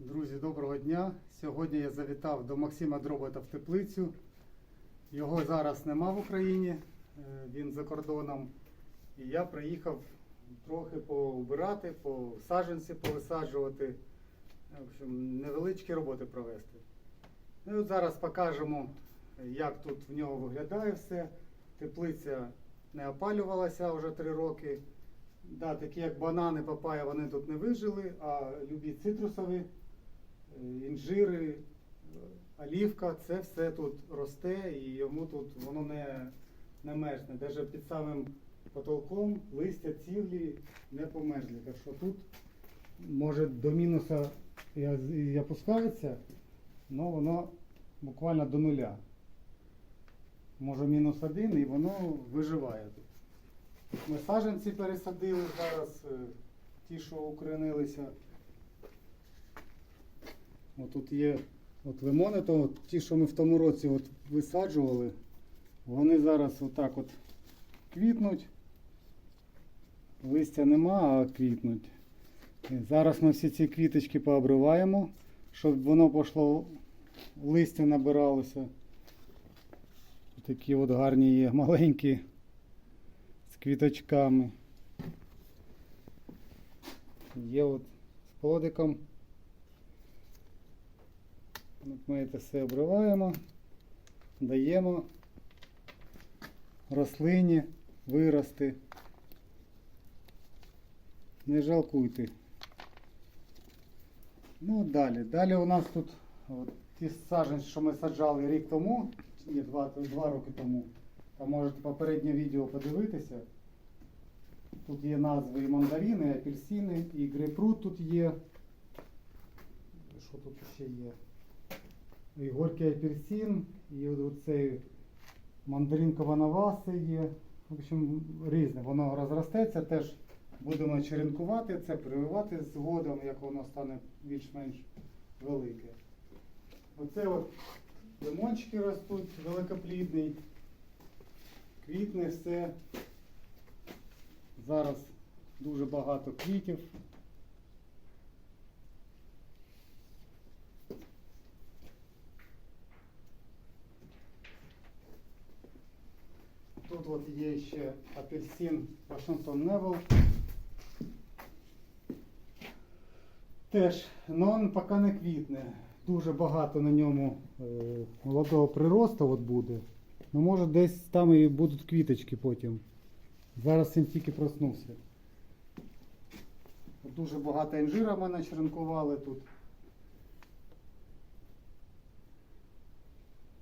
Друзі, доброго дня. Сьогодні я завітав до Максима Дробота в теплицю. Його зараз нема в Україні, е, він за кордоном. І я приїхав трохи поубирати, по саджанці повисаджувати, в общем, невеличкі роботи провести. Ну і от зараз покажемо, як тут в нього виглядає все. Теплиця не опалювалася вже три роки. Да, такі як банани, папая, вони тут не вижили, а любі цитрусові, інжири, е, олівка, це все тут росте і йому тут воно не, не мерзне. Навіть під самим потолком листя цілі не померзли. Так що тут може до мінуса і опускається, але воно буквально до нуля. Може мінус один і воно виживає тут. Ми саджанці пересадили зараз, е, ті, що укоренилися. Тут є от лимони, то от ті, що ми в тому році от висаджували, вони зараз отак от квітнуть. Листя нема, а квітнуть. Зараз ми всі ці квіточки пообриваємо, щоб воно пішло, листя набиралося. Такі от гарні є маленькі з квіточками. Є от з плодиком. Ми це все обриваємо, даємо рослині вирости. Не жалкуйте. Ну далі. Далі у нас тут от, ті саджанці, що ми саджали рік тому, ні, два, два роки тому. Там можете попереднє відео подивитися. Тут є назви і мандарини, і апельсини, і грейпфрут тут є. Що тут ще є? І горький апельсин, і оцей мандарин каванаваси є. В общем, різне. Воно розростеться, теж будемо черенкувати це, прививати згодом, як воно стане більш-менш велике. Оце от лимончики ростуть, великоплідний. Квітне все. Зараз дуже багато квітів. Тут от є ще апельсин Вашингтон Невел. Теж, но він поки не квітне. Дуже багато на ньому е, молодого приросту от буде. Ну, може десь там і будуть квіточки потім. Зараз він тільки проснувся. Дуже багато інжира в мене черенкували тут.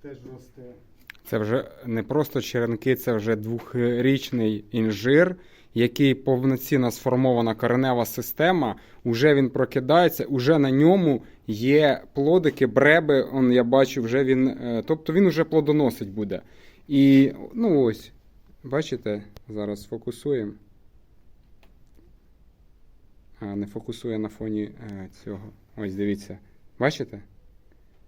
Теж росте. Це вже не просто черенки, це вже двохрічний інжир, який повноцінно сформована коренева система. Уже він прокидається, уже на ньому є плодики, бреби. Он я бачу, вже він. е, Тобто він вже плодоносить буде. І ну ось, бачите, зараз фокусуємо. А, не фокусує на фоні е, цього. Ось дивіться. Бачите?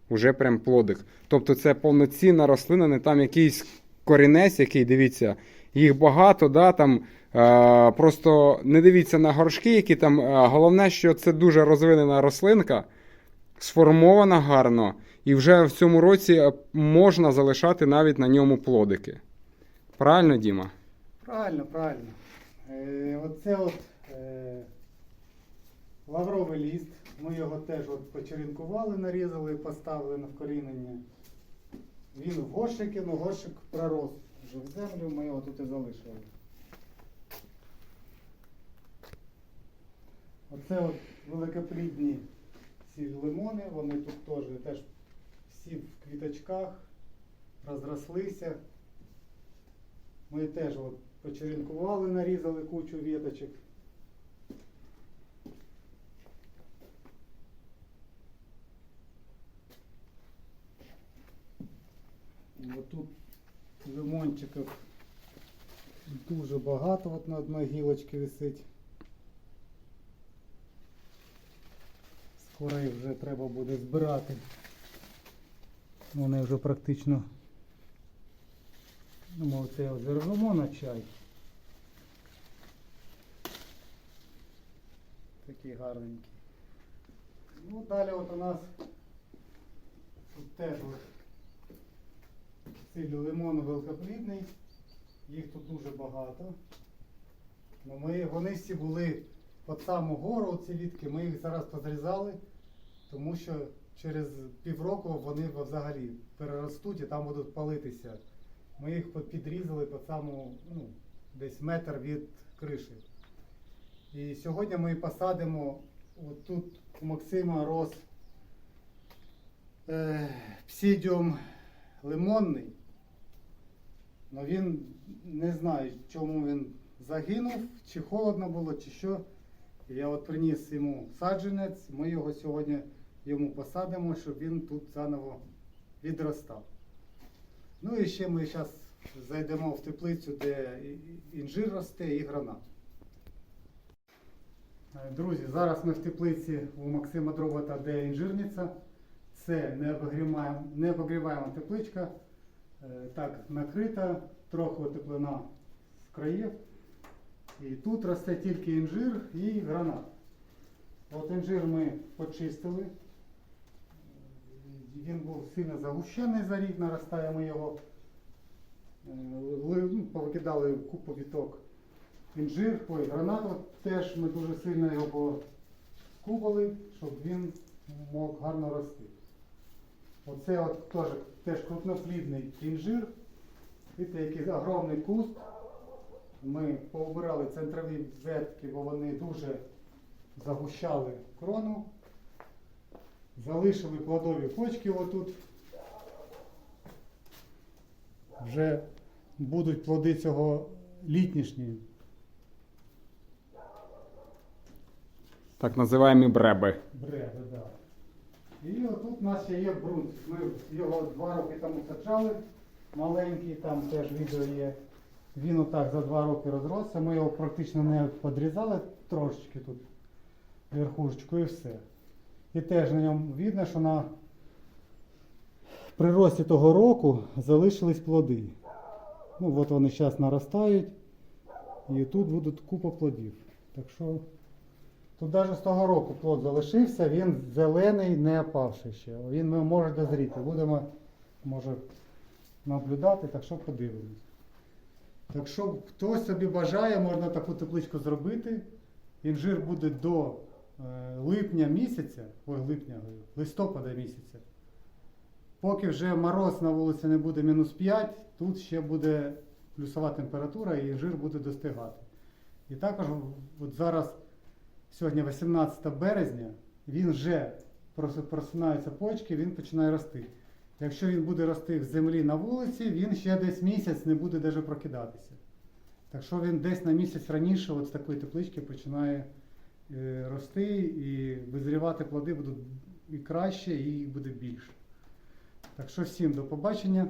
Уже прям плодик. Тобто це повноцінна рослина, не там якийсь корінець, який, дивіться, їх багато, да, там, е, просто не дивіться на горшки, які там. Е, головне, що це дуже розвинена рослинка, сформована гарно, і вже в цьому році е, можна залишати навіть на ньому плодики. Правильно, Діма? Правильно, правильно. Е, оце от е, лавровий ліст. Ми його теж от почеренкували, нарізали і поставили на вкорінення. Він в горщики, ну горщик пророс вже в землю, ми його тут і залишили. Оце от великоплідні ці лимони, вони тут теж, теж всі в квіточках, розрослися. Ми теж от почеренкували, нарізали кучу віточок. От тут лимончиків дуже багато, от на одній гілочці висить. Скоро їх вже треба буде збирати. Вони вже практично Ну, це зернемо на чай. Такі гарненькі. Ну, Ну, далі от у нас тут теж от цей лимон великоплідний. Їх тут дуже багато. Ну, ми, вони всі були під саму гору, ці вітки, ми їх зараз позрізали, тому що через півроку вони взагалі переростуть і там будуть палитися. Ми їх підрізали по саму, ну, десь метр від криші. І сьогодні ми посадимо, от тут у Максима рос е, псідіум лимонний. Ну він не знаю, чому він загинув, чи холодно було, чи що. Я от приніс йому саджанець, ми його сьогодні йому посадимо, щоб він тут заново відростав. Ну і ще ми зараз зайдемо в теплицю, де інжир росте і гранат. Е, Друзі, зараз ми в теплиці у Максима Дробота, де інжирниця. Це необогріваєма, необогріваєма тепличка. Е, Так, накрита, трохи теплина з країв. І тут росте тільки інжир і гранат. От інжир ми почистили. Е, Він був сильно загущений за рік, наростає його. е, ну, Повикидали купу віток інжир, ой, гранат теж ми дуже сильно його скубали, щоб він мог гарно рости. Оце от теж, теж крупноплідний інжир. Бачите, який огромний куст. Ми пообирали центрові ветки, бо вони дуже загущали крону. Залишили плодові почки отут. Вже будуть плоди цього літнішні. Так називаємо бреби. Бреби, да. І отут у нас ще є брунт. Ми його два роки тому саджали. Маленький, там теж відео є. Він отак за два роки розросся. Ми його практично не подрізали трошечки тут верхушечку і все. І теж на ньому видно, що на прирості того року залишились плоди. Ну от вони зараз наростають. І тут будуть купа плодів. Так що Тут навіть з того року плод залишився, він зелений, не опавший ще. Він може дозріти. Будемо, може, наблюдати, так що подивимось. Так що, хто собі бажає, можна таку тепличку зробити. Інжир буде до е, липня місяця, ой, липня, листопада місяця. Поки вже мороз на вулиці не буде мінус 5, тут ще буде плюсова температура і інжир буде достигати. І також от зараз. Сьогодні 18 березня, він вже прос- просинаються почки, він починає рости. Якщо він буде рости в землі на вулиці, він ще десь місяць не буде навіть прокидатися. Так що він десь на місяць раніше от з такої теплички починає е, рости і визрівати плоди будуть і краще, і їх буде більше. Так що всім до побачення.